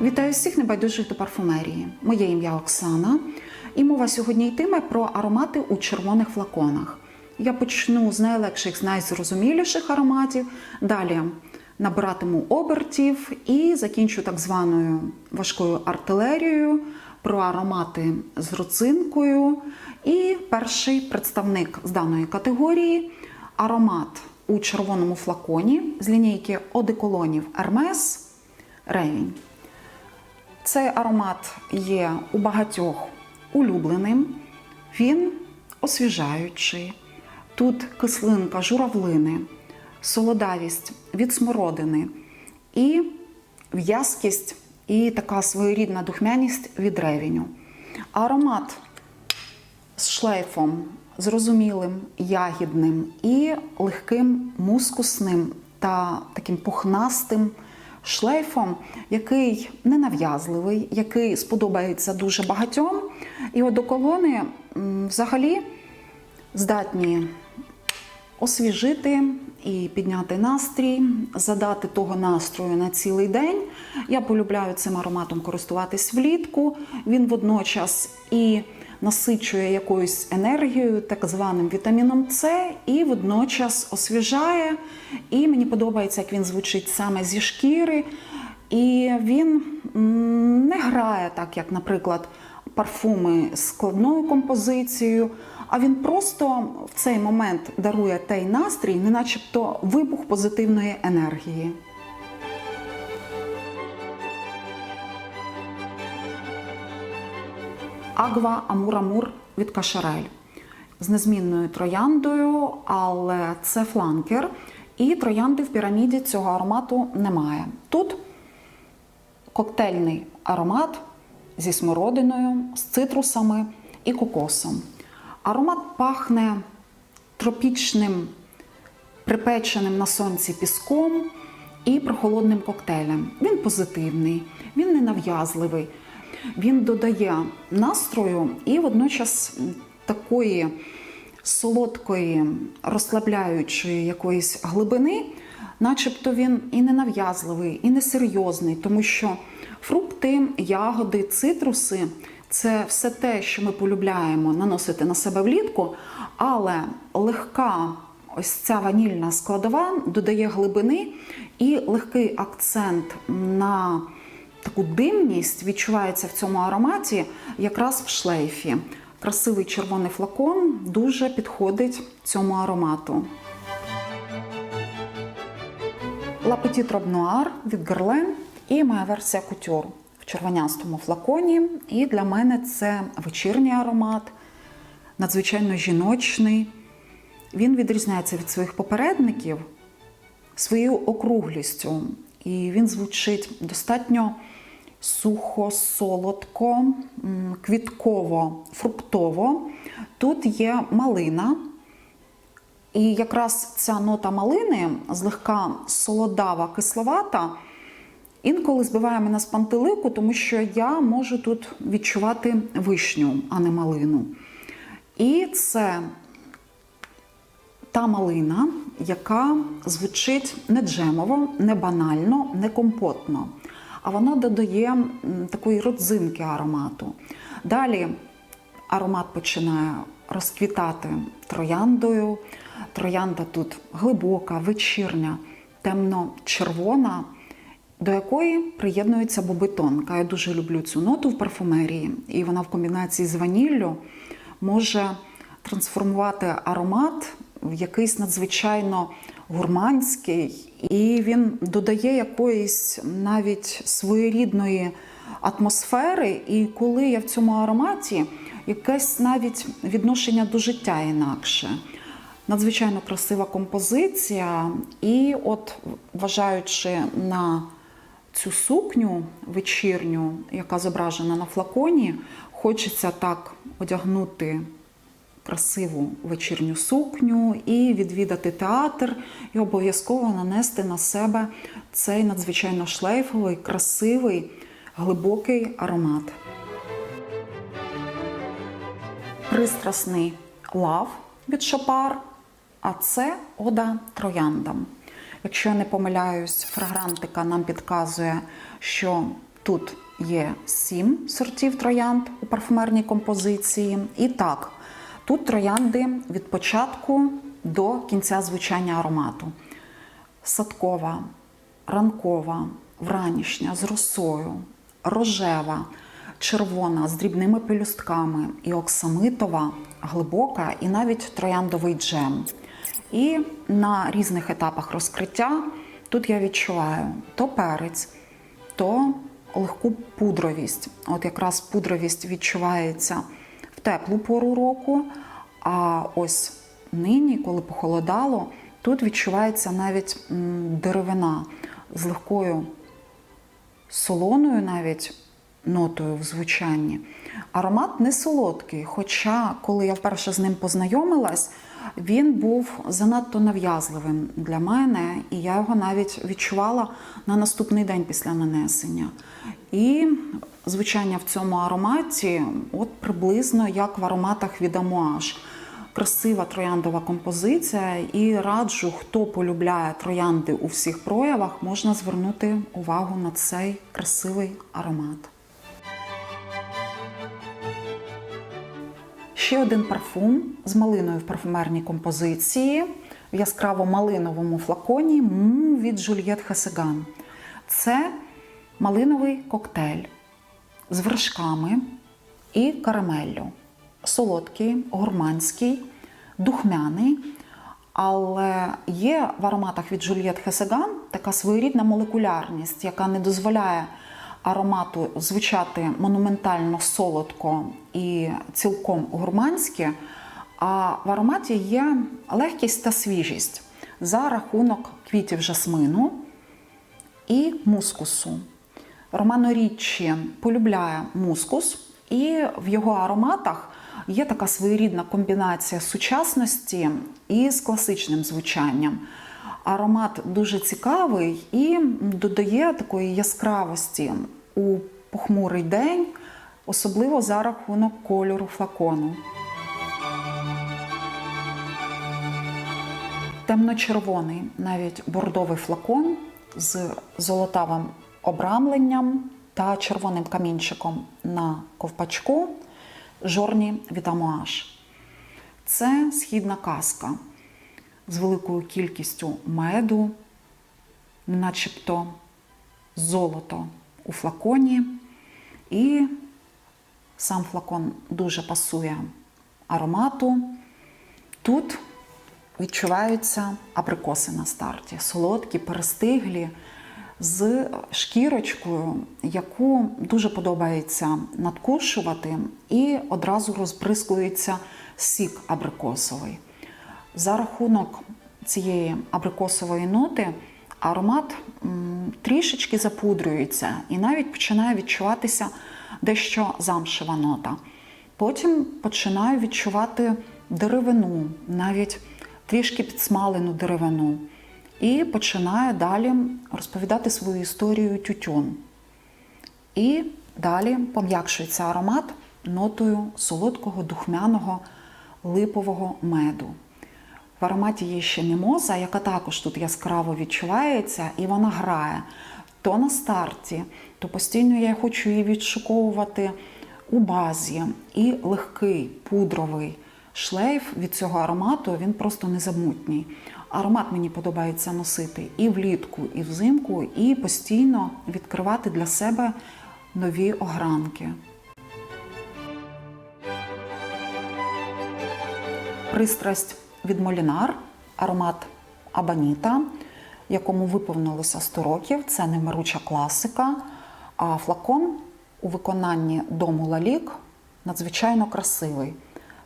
Вітаю всіх небайдужих до парфумерії. Моє ім'я Оксана, і мова сьогодні йтиме про аромати у червоних флаконах. Я почну з найлегших, з найзрозуміліших ароматів. Далі набиратиму обертів і закінчу так званою важкою артилерією про аромати з родзинкою. І перший представник з даної категорії аромат у червоному флаконі з лінійки одеколонів Hermes Ревінь. Цей аромат є у багатьох улюбленим, він освіжаючий. Тут кислинка журавлини, солодавість від смородини і в'язкість і така своєрідна духмяність від ревіню. Аромат з шлейфом зрозумілим, ягідним і легким мускусним та таким пухнастим шлейфом, який ненав'язливий, який сподобається дуже багатьом. І одеколони м, взагалі здатні освіжити і підняти настрій, задати того настрою на цілий день. Я полюбляю цим ароматом користуватись влітку. Він водночас і насичує якоюсь енергією, так званим вітаміном С, і водночас освіжає. І мені подобається, як він звучить саме зі шкіри. І він не грає так, як, наприклад, парфуми з складною композицією, а він просто в цей момент дарує той настрій, не начебто вибух позитивної енергії. Агва Амур-Амур від Кашарель з незмінною трояндою, але це фланкер. І троянди в піраміді цього аромату немає. Тут коктейльний аромат зі смородиною, з цитрусами і кокосом. Аромат пахне тропічним, припеченим на сонці піском і прохолодним коктейлем. Він позитивний, він ненав'язливий, він додає настрою і водночас такої солодкої, розслабляючої якоїсь глибини, начебто він і ненав'язливий, і несерйозний, тому що фрукти, ягоди, цитруси це все те, що ми полюбляємо наносити на себе влітку, але легка ось ця ванільна складова додає глибини і легкий акцент на таку димність відчувається в цьому ароматі якраз в шлейфі. Красивий червоний флакон дуже підходить цьому аромату. Robe Noire від Guerlain і моя версія Couture в червонястому флаконі. І для мене це вечірній аромат, надзвичайно жіночний. Він відрізняється від своїх попередників своєю округлістю. І він звучить достатньо сухо, солодко, квітково, фруктово. Тут є малина. І якраз ця нота малини злегка солодава, кисловата, інколи збиває мене з пантелику, тому що я можу тут відчувати вишню, а не малину. І це та малина, яка звучить не джемово, не банально, не компотно. А вона додає такої родзинки аромату. Далі аромат починає розквітати трояндою. Троянда тут глибока, вечірня, темно-червона, до якої приєднується бобитонка. Я дуже люблю цю ноту в парфумерії, і вона в комбінації з ваніллю може трансформувати аромат в якийсь надзвичайно гурманський, і він додає якоїсь навіть своєрідної атмосфери. І коли я в цьому ароматі, якесь навіть відношення до життя інакше. Надзвичайно красива композиція, і от, вважаючи на цю сукню вечірню, яка зображена на флаконі, хочеться так одягнути красиву вечірню сукню і відвідати театр, і обов'язково нанести на себе цей надзвичайно шлейфовий, красивий, глибокий аромат. Пристрасний лав від Шопар, а це ода трояндам. Якщо я не помиляюсь, фрагрантика нам підказує, що Тут є сім сортів троянд у парфумерній композиції. І так, тут троянди від початку до кінця звучання аромату. Садкова, ранкова, вранішня з росою, рожева, червона з дрібними пелюстками і оксамитова, глибока і навіть трояндовий джем. І на різних етапах розкриття тут я відчуваю то перець, то легку пудровість. От якраз пудровість відчувається теплу пору року. А ось нині, коли похолодало, тут відчувається навіть деревина з легкою солоною навіть нотою в звучанні. Аромат не солодкий, хоча, коли я вперше з ним познайомилась, він був занадто нав'язливим для мене, і я його навіть відчувала на наступний день після нанесення. І звучання в цьому ароматі, от приблизно як в ароматах від Амуаж. Красива трояндова композиція, і раджу, хто полюбляє троянди у всіх проявах, можна звернути увагу на цей красивий аромат. Ще один парфум з малиною в парфумерній композиції в яскраво-малиновому флаконі від Жульєт Хасеган. Це малиновий коктейль з вершками і карамеллю. Солодкий, гурманський, духмяний. Але є в ароматах від Жульєт Хесеган така своєрідна молекулярність, яка не дозволяє аромату звучати монументально солодко і цілком гурманськи. А в ароматі є легкість та свіжість за рахунок квітів жасмину і мускусу. Романо Річчі полюбляє мускус, і в його ароматах є така своєрідна комбінація сучасності із класичним звучанням. Аромат дуже цікавий і додає такої яскравості у похмурий день, особливо за рахунок кольору флакону. Темно-червоний, навіть бордовий флакон з золотавим обрамленням та червоним камінчиком на ковпачку жорні від Амуаж. Це східна казка з великою кількістю меду, начебто золото у флаконі. І сам флакон дуже пасує аромату. Тут відчуваються абрикоси на старті, солодкі, перестиглі, з шкірочкою, яку дуже подобається надкушувати, і одразу розбризкується сік абрикосовий. За рахунок цієї абрикосової ноти аромат трішечки запудрюється і навіть починає відчуватися дещо замшева нота. Потім починаю відчувати деревину, навіть трішки підсмалену деревину. І починає далі розповідати свою історію тютюн. І далі пом'якшується аромат нотою солодкого, духмяного, липового меду. В ароматі є ще мімоза, яка також тут яскраво відчувається, і вона грає то на старті, то постійно я хочу її відшуковувати у базі. І легкий пудровий шлейф від цього аромату він просто незамутній. Аромат мені подобається носити і влітку, і взимку, і постійно відкривати для себе нові огранки. Пристрасть від Молінар, аромат Абаніта, якому виповнилося 100 років. Це немируча класика. А флакон у виконанні дому Лалік надзвичайно красивий,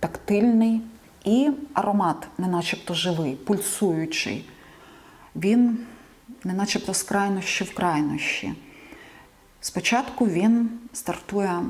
тактильний і аромат, не начебто живий, пульсуючий. Він не начебто з крайнощі в крайнощі. Спочатку він стартує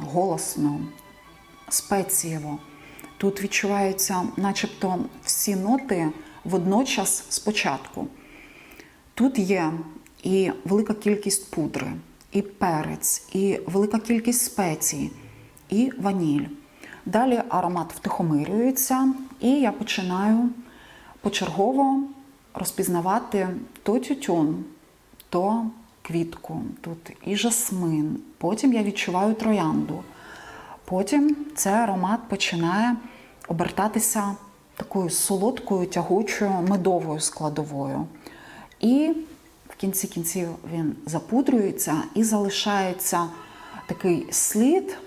голосно, спецієво. Тут відчуваються, начебто, всі ноти водночас спочатку. Тут є і велика кількість пудри, і перець, і велика кількість спецій, і ваніль. Далі аромат втихомирюється, і я починаю почергово розпізнавати то тютюн, то квітку, тут і жасмин, потім я відчуваю троянду. Потім цей аромат починає обертатися такою солодкою, тягучою медовою складовою. І в кінці кінців він запудрюється і залишається такий слід.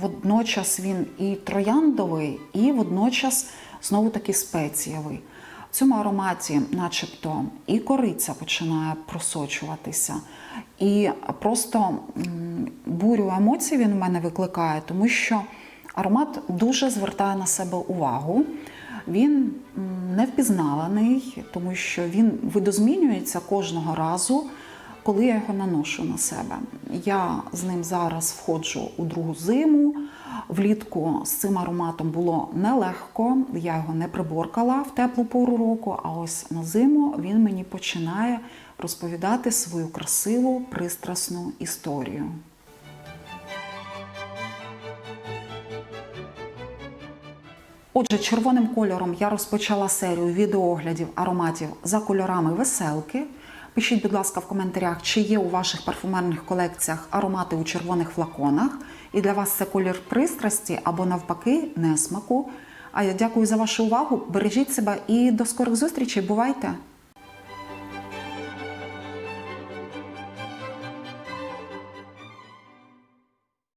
Водночас він і трояндовий, і водночас знову таки спецієвий. В цьому ароматі, начебто, і кориця починає просочуватися, і просто бурю емоцій він у мене викликає, тому що аромат дуже звертає на себе увагу. Він м, невпізнаваний, тому що він видозмінюється кожного разу, коли я його наношу на себе. Я з ним зараз входжу у другу зиму. Влітку з цим ароматом було нелегко, я його не приборкала в теплу пору року, а ось на зиму він мені починає розповідати свою красиву, пристрасну історію. Отже, червоним кольором я розпочала серію відеооглядів ароматів за кольорами веселки. Пишіть, будь ласка, в коментарях, чи є у ваших парфумерних колекціях аромати у червоних флаконах, і для вас це колір пристрасті або навпаки несмаку. А я дякую за вашу увагу. Бережіть себе і до скорих зустрічей. Бувайте!